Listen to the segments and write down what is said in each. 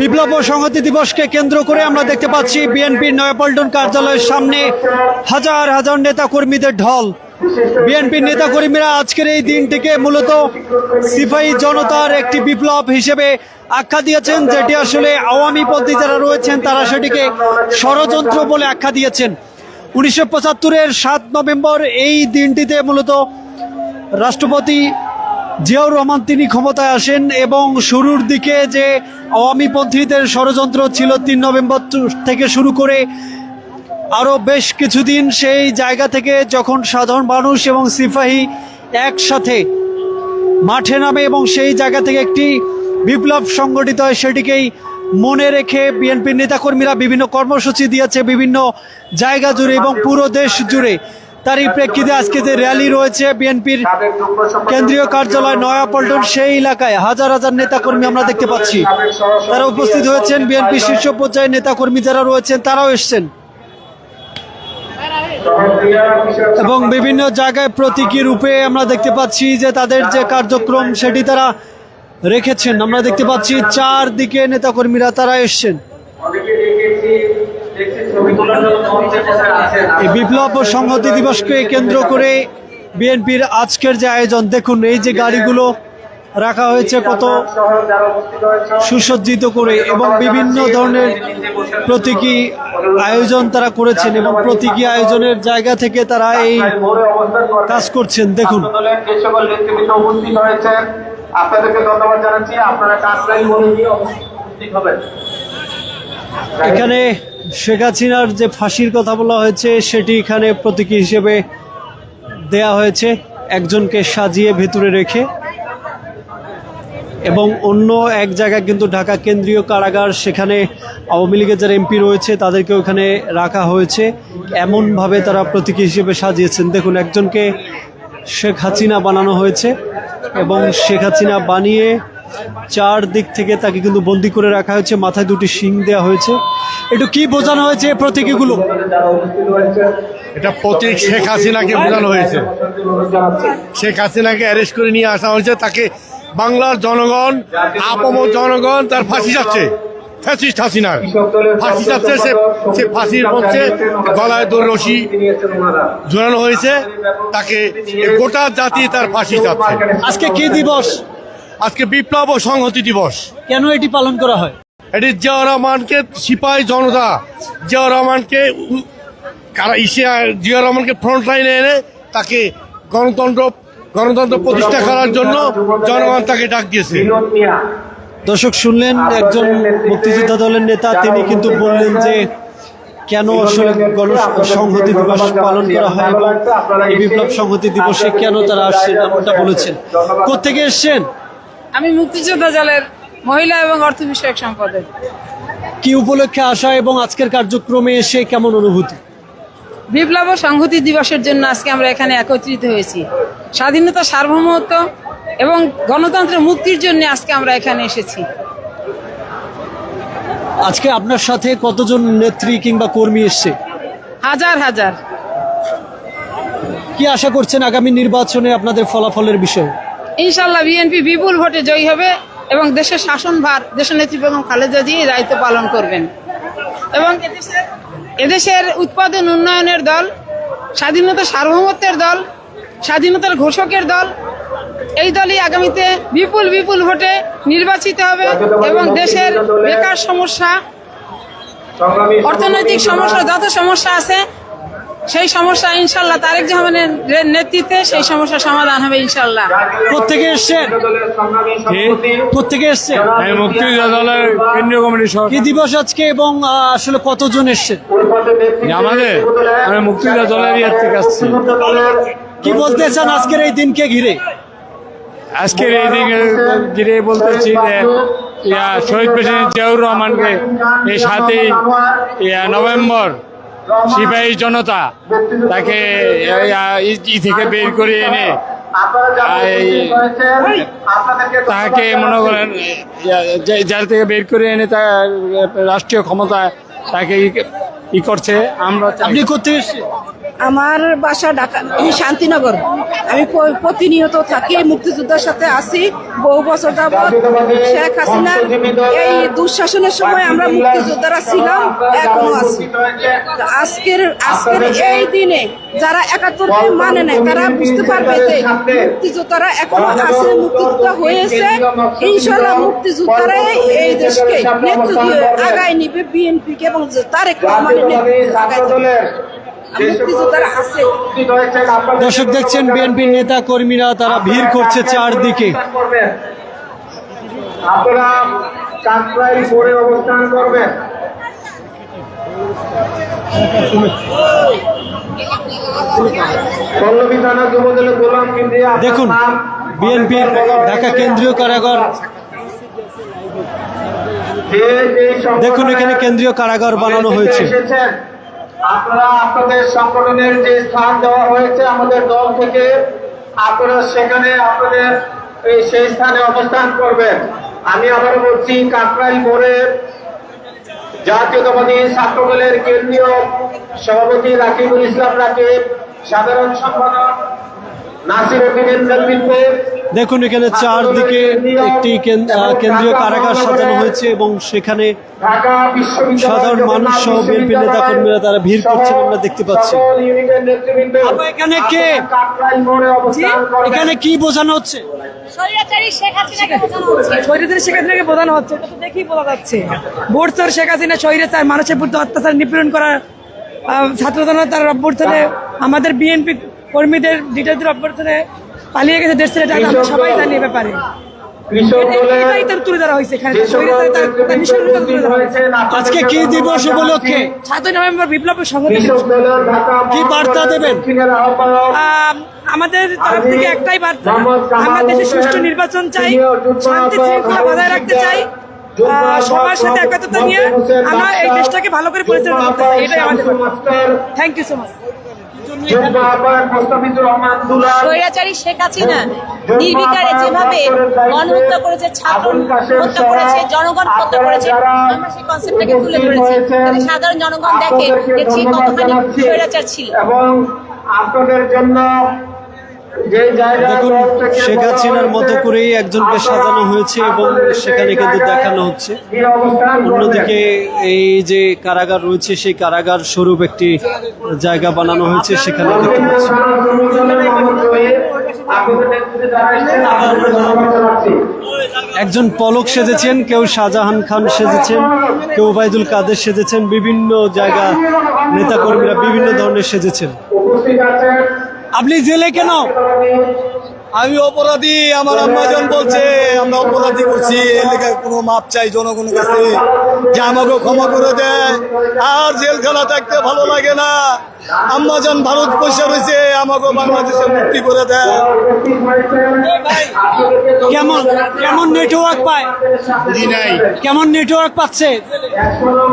বিপ্লব ও সংহতি দিবসকে কেন্দ্র করে আমরা দেখতে পাচ্ছি বিএনপির নয়াপল্টন কার্যালয়ের সামনে হাজার হাজার নেতা কর্মীদের ঢল। বিএনপির নেতা কর্মীরা আজকের এই দিনটিকে মূলত সিপাহী জনতার একটি বিপ্লব হিসেবে আখ্যা দিয়েছেন, যেটি আসলে আওয়ামী পন্থী যারা রয়েছেন তারা সেটিকে ষড়যন্ত্র বলে আখ্যা দিয়েছেন। উনিশশো পঁচাত্তরের সাত নভেম্বর এই দিনটিতে মূলত রাষ্ট্রপতি জিয়াউর রহমান, তিনি ক্ষমতায় আসেন এবং শুরুর দিকে যে আওয়ামী পন্থীদের ষড়যন্ত্র ছিল তিন নভেম্বর থেকে শুরু করে আরও বেশ কিছুদিন, সেই জায়গা থেকে যখন সাধারণ মানুষ এবং সিপাহী একসাথে মাঠে নামে এবং সেই জায়গা থেকে একটি বিপ্লব সংগঠিত হয়, সেটিকেই মনে রেখে বিএনপির নেতাকর্মীরা বিভিন্ন কর্মসূচি দিয়েছে বিভিন্ন জায়গা জুড়ে এবং পুরো দেশ জুড়ে। তারই প্রেক্ষিতে আজকে যে র্যালি রয়েছে বিএনপির কেন্দ্রীয় কার্যালয় নয়াপল্টন, সেই এলাকায় হাজার হাজার নেতাকর্মী আমরা দেখতে পাচ্ছি। তারা উপস্থিত হয়েছেন বিএনপি শীর্ষ পর্যায়ের নেতাকর্মী যারা রয়েছেন, তারাও এসছেন। এবং বিভিন্ন জায়গায় প্রতীকী রূপে আমরা দেখতে পাচ্ছি যে তাদের যে কার্যক্রম, সেটি তারা রেখেছেন। আমরা দেখতে পাচ্ছি চারদিকে নেতাকর্মীরা, তারা এসছেন। বিপ্লব ও সংহতি দিবসকে কেন্দ্র করে বিএনপির আজকের যে আয়োজন, দেখুন এই যে গাড়িগুলো রাখা হয়েছে কত সুসজ্জিত করে এবং বিভিন্ন ধরনের প্রতীকী আয়োজন তারা করেছেন এবং প্রতীকী আয়োজনের জায়গা থেকে তারা এই কাজ করছেন। দেখুন। আপনাদেরকে ধন্যবাদ জানাচ্ছি। আপনারা এখানে শেখ হাসিনার যে ফাঁসির কথা বলা হয়েছে, সেটি এখানে প্রতীকী হিসেবে দেয়া হয়েছে। একজনকে সাজিয়ে ভেতরে রেখে এবং অন্য এক জায়গায় কিন্তু ঢাকা কেন্দ্রীয় কারাগার, সেখানে আওয়ামী লীগের যারা এমপি রয়েছে তাদেরকে ওখানে রাখা হয়েছে। এমনভাবে তারা প্রতীকী হিসেবে সাজিয়েছেন। দেখুন, একজনকে শেখ হাসিনা বানানো হয়েছে এবং শেখ হাসিনা বানিয়ে চার দিক থেকে তাকে কিন্তু বন্দি করে রাখা হয়েছে মাথায় দুটি শিং দেওয়া হয়েছে। একটু কি বোঝানো হয়েছে এই প্রতীকীগুলো? এটা প্রতীক শেখ হাসিনাকে বোঝানো হয়েছে। শেখ হাসিনাকে অ্যারেস্ট করে নিয়ে আসা হয়েছে তাকে বাংলার জনগণ আপম জনগণ তার ফাঁসি যাচ্ছে ফ্যাসিস্ট হাসিনার। ফাঁসি যাচ্ছে সে সে ফাঁসির মধ্যে গলায় দড়ি রশি ঝুলানো হয়েছে তাকে গোটা জাতি তার ফাঁসি যাচ্ছে আজকে কি দিবস? আজকে বিপ্লব ও সংহতি দিবস। কেন এটি পালন করা হয়? এটি জিয়া রহমানকে সিপাহী জনতা জিয়া রহমানকে জিয়া রহমানকে ফ্রন্ট লাইনে এনে তাকে গণতন্ত্র গণতন্ত্র প্রতিষ্ঠা করার জন্য জনগণ তাকে ডাক দিয়েছে। দর্শক শুনলেন একজন মুক্তিযোদ্ধা দলের নেতা তিনি কিন্তু বললেন যে কেন আসলে সংহতি দিবস পালন করা হয় এবং এই বিপ্লব সংহতি দিবসে কেন তারা আসছেন এমনটা বলেছেন। কোথেকে এসছেন? আমি মুক্তিযোদ্ধা দলের মহিলা এবং অর্থ বিষয়ক সম্পাদক। কি উপলক্ষে আসা এবং আজকের কার্যক্রমে এসে কেমন অনুভূতি? বিপ্লব ও সংহতি দিবসের জন্য আজকে আমরা এখানে একত্রিত হয়েছি। স্বাধীনতা সার্বভৌমত্ব এবং গণতন্ত্রের মুক্তির জন্য আজকে আমরা এখানে এসেছি। আজকে আপনার সাথে কতজন নেত্রী কিংবা কর্মী এসছে? হাজার হাজার। কি আশা করছেন আগামী নির্বাচনে আপনাদের ফলাফলের বিষয়ে? ইনশাল্লাহ বিএনপি বিপুল ভোটে জয়ী হবে এবং দেশের শাসনভার, দেশের নেত্রী বেগম খালেদা জিয়া দায়িত্ব পালন করবেন। এবং এদেশের উৎপাদন উন্নয়নের দল, স্বাধীনতা সার্বভৌমত্বের দল, স্বাধীনতার ঘোষকের দল, এই দলই আগামীতে বিপুল বিপুল ভোটে নির্বাচিত হবে এবং দেশের বেকার সমস্যা, অর্থনৈতিক সমস্যা, যত সমস্যা আছে সেই সমস্যা ইনশাল্লাহ তারেক জাহানের নেতৃত্বে সেই সমস্যার সমাধান হবে ইনশাল্লাহ। প্রত্যেকে এসছেন? প্রত্যেকে এসছেন? আমি মুক্তিযোদ্ধা দলের কেন্দ্রীয় কমিটির কি দিবস আজকে এবং আসলে কতজন এসছেন? আমাদের? আমি মুক্তিযোদ্ধা দলের ইয়ার থেকে আসছি। কি বলতে চান আজকের এই দিনকে ঘিরে? আজকের এই দিকে ঘিরে বলতেছি যে ইয়া শহীদ প্রেসিডেন্ট জিয়াউর রহমানকে এই সাতই ইয়া নভেম্বর সিপাহী জনতা তাকে থেকে বের করে এনে তাকে মনে করেন যার থেকে বের করে এনে তা, রাষ্ট্রীয় ক্ষমতা তাকে ই- করছে, আমরা আপনি করতে আমার বাসা ঢাকা শান্তিনগর। আমি প্রতিনিয়ত থাকি মুক্তিযোদ্ধার সাথে আছি বহু বছর যাবৎ শেখ হাসিনার এই দুঃশাসনের সময় আমরা মুক্তিযোদ্ধারা ছিলাম, এখনও আছি। আজকের আজকের এই দিনে যারা একাত্তরকে মানে নেয় তারা বুঝতে পারবে যে মুক্তিযোদ্ধারা এখনও আছে, মুক্তিযোদ্ধা হয়েছে। ইনশাল্লাহ মুক্তিযোদ্ধারাই এই দেশকে নেতৃত্ব আগায় নিবে, বিএনপিকে এবং তারেক রহমানের নেতৃত্বে আগায়। মুক্তিযোদ্ধারা দর্শক দেখছেন বিএনপির নেতা কর্মীরা তারা ভিড় করছে চারদিকে। আপনারা কাকরাইল অবস্থান করবেন। দেখুন বিএনপির ঢাকা কেন্দ্রীয় কারাগার। দেখুন এখানে কেন্দ্রীয় কারাগার বানানো হয়েছে। এসেছেন আপনারা আপনাদের সংগঠনের যে স্থান দেওয়া হয়েছে আমাদের দল থেকে, আপনারা সেখানে আপনাদের এই সেই স্থানে অবস্থান করবেন। আমি আবার বলছি, কাকরাইল মোড়ে জাতীয়তাবাদী ছাত্র দলের কেন্দ্রীয় সভাপতি রাকিবুল ইসলাম রাকিব, সাধারণ সম্পাদক নাসির উদ্দিনের নেতৃত্বে দেখুন এখানে চারদিকে একটি কেন্দ্রীয় কারাগার সাজানো হয়েছে এবং সেখানে সাধারণ মানুষ সহ বিএনপি নেতাকর্মীরা তারা ভিড় করছেন আমরা দেখতে পাচ্ছি। এখানে কে? এখানে কি বোঝানো হচ্ছে? স্বৈরাচারী শেখ হাসিনাকে বোঝানো হচ্ছে। শেখ হাসিনাকে বোঝানো হচ্ছে। এটা তো দেখেই বোঝা যাচ্ছে। ভোট চোর শেখ হাসিনা স্বৈরাচার মানুষের প্রতি অত্যাচার নিপীড়ন করা আহ, ছাত্র জনতার অভ্যর্থনে আমাদের বিএনপি কর্মীদের লিডারদের অভ্যর্থনে পালিয়ে গেছে দেশ ছেড়ে এটা আমরা সবাই জানি এ ব্যাপারে। আজকে কি দিবস উপলক্ষে? সাতই নভেম্বর বিপ্লব সংহতি দিবস। কৃষক দলের ঢাকা কি বার্তা দেবেন? আমাদের তরফ থেকে একটাই বার্তা। আমরা দেশে সুষ্ঠু নির্বাচন চাই শান্তি শৃঙ্খলা বজায় রাখতে চাই। সবার সাথে একত্রতা নিয়ে আমরা এই দেশটাকে ভালো করে পরিচালনা করতে চাই। এটাই আমাদের থ্যাংক ইউ সো মাচ যুগ্ম আহ্বায়ক মোস্তাফিজুর রহমান দুলাল স্বৈরাচারী শেখ হাসিনা নির্বিকারে যেভাবে গণহত্যা করেছে ছাত্র হত্যা করেছে জনগণ হত্যা করেছে আমরা সেই কনসেপ্টটাকে তুলে ধরেছি যাতে সাধারণ জনগণ দেখে যে ঠিক কতখানি স্বৈরাচার ছিল। এবং আপনাদের জন্য দেখুন, শেখ হাসিনার মতো করেই একজনকে সাজানো হয়েছে এবং সেখানে কিন্তু দেখানো হচ্ছে। অন্যদিকে এই যে কারাগার রয়েছে, সেই কারাগার স্বরূপ একটি জায়গা বানানো হয়েছে, সেখানে দেখতে একজন পলক সেজেছেন, কেউ শাহজাহান খান সেজেছেন, কেউ ওবায়দুল কাদের সেজেছেন, বিভিন্ন জায়গা নেতাকর্মীরা বিভিন্ন ধরনের সেজেছেন। উপস্থিত আছেন আপনি জেলে কেন? আমি অপরাধী আমার আম্মাজন বলছে আমরা অপরাধী করছি লেগে কোনো মাপ চাই জনগণের কাছে যে আমাকে ক্ষমা করে দেয়। আর জেলখানা থাকতে ভালো লাগে না। আম্মাজন ভারত পয়সা রয়েছে আমাকে বাংলাদেশে মুক্তি করে দেয়। কেমন কেমন নেটওয়ার্ক পায়? নাই। কেমন নেটওয়ার্ক পাচ্ছে?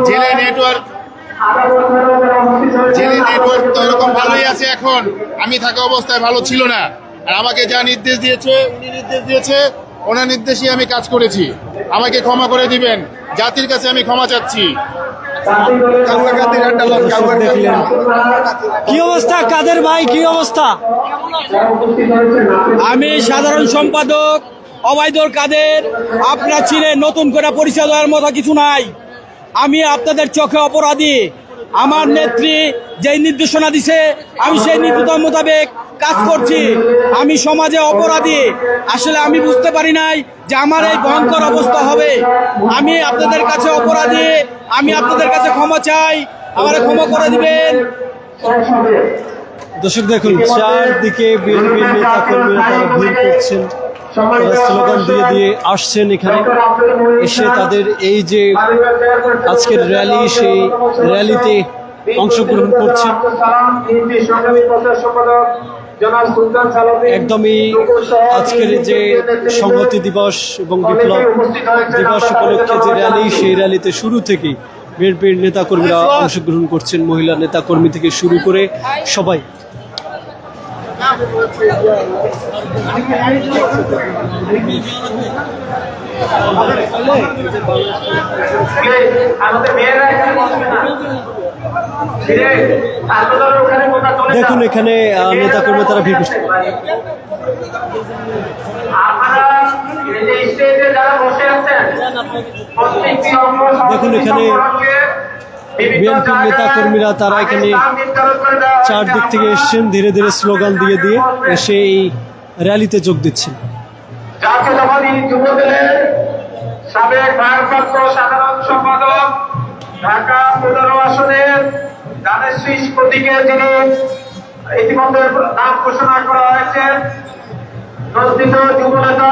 জেলে নেটওয়ার্ক জেলে এরকম ভালোই আছে এখন। আমি থাকা অবস্থায় ভালো ছিল না। আর আমাকে যা নির্দেশ দিয়েছে, উনি নির্দেশ দিয়েছে, ওনার নির্দেশই আমি কাজ করেছি। আমাকে ক্ষমা করে দিবেন। জাতির কাছে আমি ক্ষমা চাচ্ছি। কি অবস্থা কাদের ভাই? কি অবস্থা? আমি সাধারণ সম্পাদক অবায়দুল কাদের। আপনার ছিলেন নতুন করে পরিচয় দেওয়ার মতো কিছু নাই। আমি আপনাদের চোখে অপরাধী। আমার নেত্রী যেই নির্দেশনা দিছে, আমি সেই নির্দেশনা মোতাবেক কাজ করছি। আমি সমাজে অপরাধী। আসলে আমি বুঝতে পারি নাই যে আমার এই ভয়ঙ্কর অবস্থা হবে। আমি আপনাদের কাছে অপরাধী। আমি আপনাদের কাছে ক্ষমা চাই। আমার ক্ষমা করে দিবেন। দর্শক দেখুন, চারদিকে নেতা কর্মীরা ভিড় করছেন। তারা স্লোগান দিয়ে দিয়ে আসছেন এখানে। এসে তাদের এই যে আজকের র্যালি সেই র্যালিতে অংশগ্রহণ করছেন। একদমই আজকের যে সংহতি দিবস এবং বিপ্লব দিবস উপলক্ষে যে র্যালি সেই র্যালিতে শুরু থেকেই বিএনপির নেতাকর্মীরা অংশগ্রহণ করছেন মহিলা নেতাকর্মী থেকে শুরু করে সবাই। দেখুন এখানে আহ, নেতাকর্মী তারা ভিড় করছে দেখুন এখানে বিএনপির নেতা কর্মীরা তারা এখানে। চারদিক থেকে এসছেন ধীরে ধীরে স্লোগান দিয়ে দিয়ে এসে এই র্যালিতে যোগ দিচ্ছেন জাতীয়তাবাদী যুবদলের সাবেক ভারপ্রাপ্ত সাধারণ সম্পাদক ঢাকা পনেরো আসনের দানের শীষ যিনি ইতিমধ্যে নাম ঘোষণা করা হয়েছে নন্দিত যুবনেতা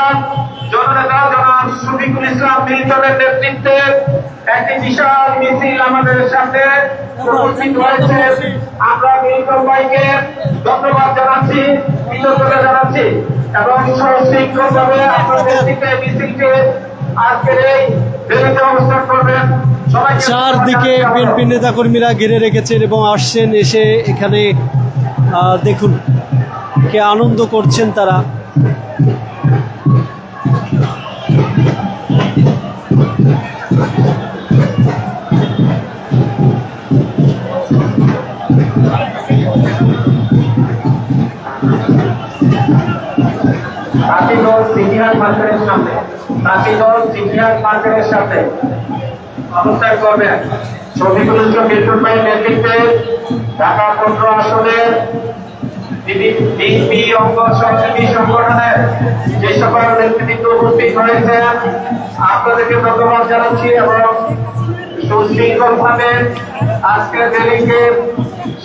জননেতা জনাব শফিকুল ইসলাম মিল্টনের নেতৃত্বে একটি বিশাল মিছিল আমাদের সামনে উপস্থিত হয়েছে। আমরা মিল্টন ভাইকে ধন্যবাদ জানাচ্ছি কৃতজ্ঞতা জানাচ্ছি এবং সুশৃঙ্খলভাবে আপনাদের নেতৃত্বে মিছিলকে আজকের এই রেলিতে অবস্থান করবেন। চারদিকে বিএনপি নেতাকর্মীরা ঘিরে রেখেছেন এবং আসছেন এসে এখানে দেখুন কে আনন্দ করছেন তারা। সিনিয়র মার্কেটের সামনে। তাঁতিদল সিনিয়র মার্কেটের সামনে। অবস্থান করবেন শফিকুল ইসলাম নেতৃত্বে। ঢাকা পনেরো আসনের বিএনপি অঙ্গ সহযোগী সংগঠনের যে সকল নেতৃত্ব উপস্থিত হয়েছে, আপনাদেরকে ধন্যবাদ জানাচ্ছি এবং সুশৃঙ্খলভাবে আজকের র্যালিকে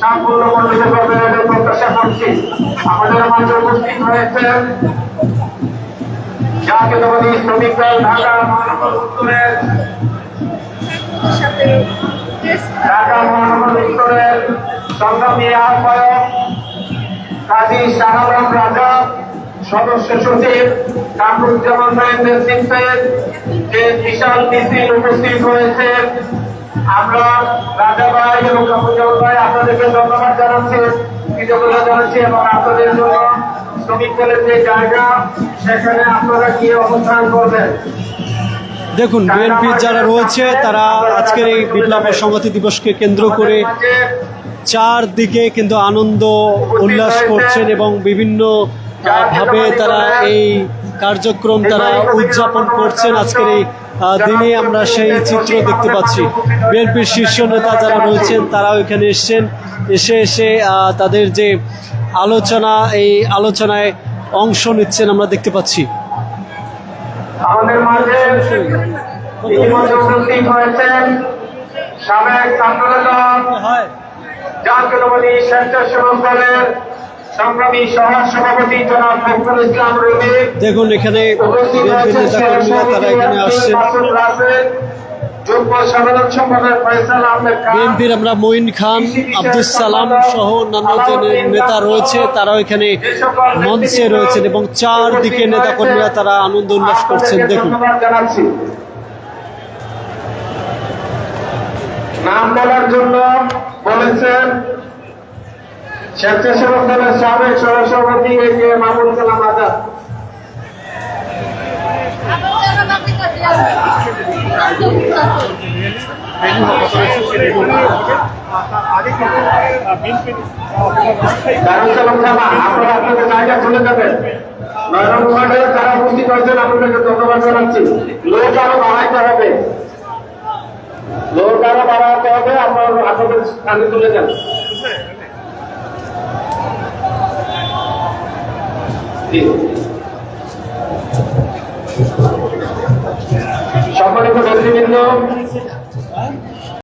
সম্পূর্ণ মন্ডিত করবে বলে প্রত্যাশা করছি। আমাদের মাঝে উপস্থিত হয়েছে জাতীয়তাবাদী শ্রমিক দল ঢাকা মহানগর উত্তরের ঢাকা মহানগর উত্তরের সংগ্রামী আহ্বায়ক কাজী শাহাবাম রাজা সদস্য সচিব কামরুজ্জামান ভাইয়ের নেতৃত্বে যে বিশাল মিছিল উপস্থিত হয়েছে। আমরা রাজা ভাই এবং কামরুজ্জামান ভাই আপনাদেরকে ধন্যবাদ জানাচ্ছি কৃতজ্ঞতা জানাচ্ছি এবং আপনাদের জন্য শ্রমিক দলের যে জায়গা সেখানে আপনারা গিয়ে অবস্থান করবেন? দেখুন বিএনপির যারা রয়েছে তারা আজকের এই বিপ্লব সংহতি দিবসকে কেন্দ্র করে চারদিকে কিন্তু আনন্দ উল্লাস করছেন এবং বিভিন্ন ভাবে তারা এই কার্যক্রম তারা উদযাপন করছেন আজকের এই দিনে আমরা সেই চিত্র দেখতে পাচ্ছি। বিএনপির শীর্ষ নেতা যারা রয়েছেন তারাও এখানে এসছেন। এসে এসে তাদের যে আলোচনা এই আলোচনায় অংশ নিচ্ছেন আমরা দেখতে পাচ্ছি। আমাদের মাঝে ইতিমধ্যে উপস্থিত হয়েছেন সাবেক ছাত্রনেতা জাতীয়তাবাদী স্বেচ্ছাসেবক দলের সংগ্রামী সহ সভাপতি জনাব ফখরুল ইসলাম রবি। দেখুন এখানে তারা এখানে আসছেন। বিএনপির আমরা মঈন খান আব্দুল সালাম সহ অন্যান্য যে নেতা রয়েছে তারাও এখানে মঞ্চে রয়েছেন এবং চারদিকে নেতা কর্মীরা তারা আনন্দ উল্লাস করছেন। দেখুন। নাম বলার জন্য বলেছেন স্বেচ্ছাসেবক দলের সাবেক সহসভাপতি এ কে মামুন কালাম আজাদ। আপনারা আপনাদের জায়গা যারা উপস্থিত হয়েছেন আপনাদেরকে ধন্যবাদ জানাচ্ছি লোক আরও বাড়াইতে হবে লোক আরও বাড়াতে হবে আপনার আপনাদের স্থানে চলে যান। জি। সম্মানিত নেতৃবৃন্দ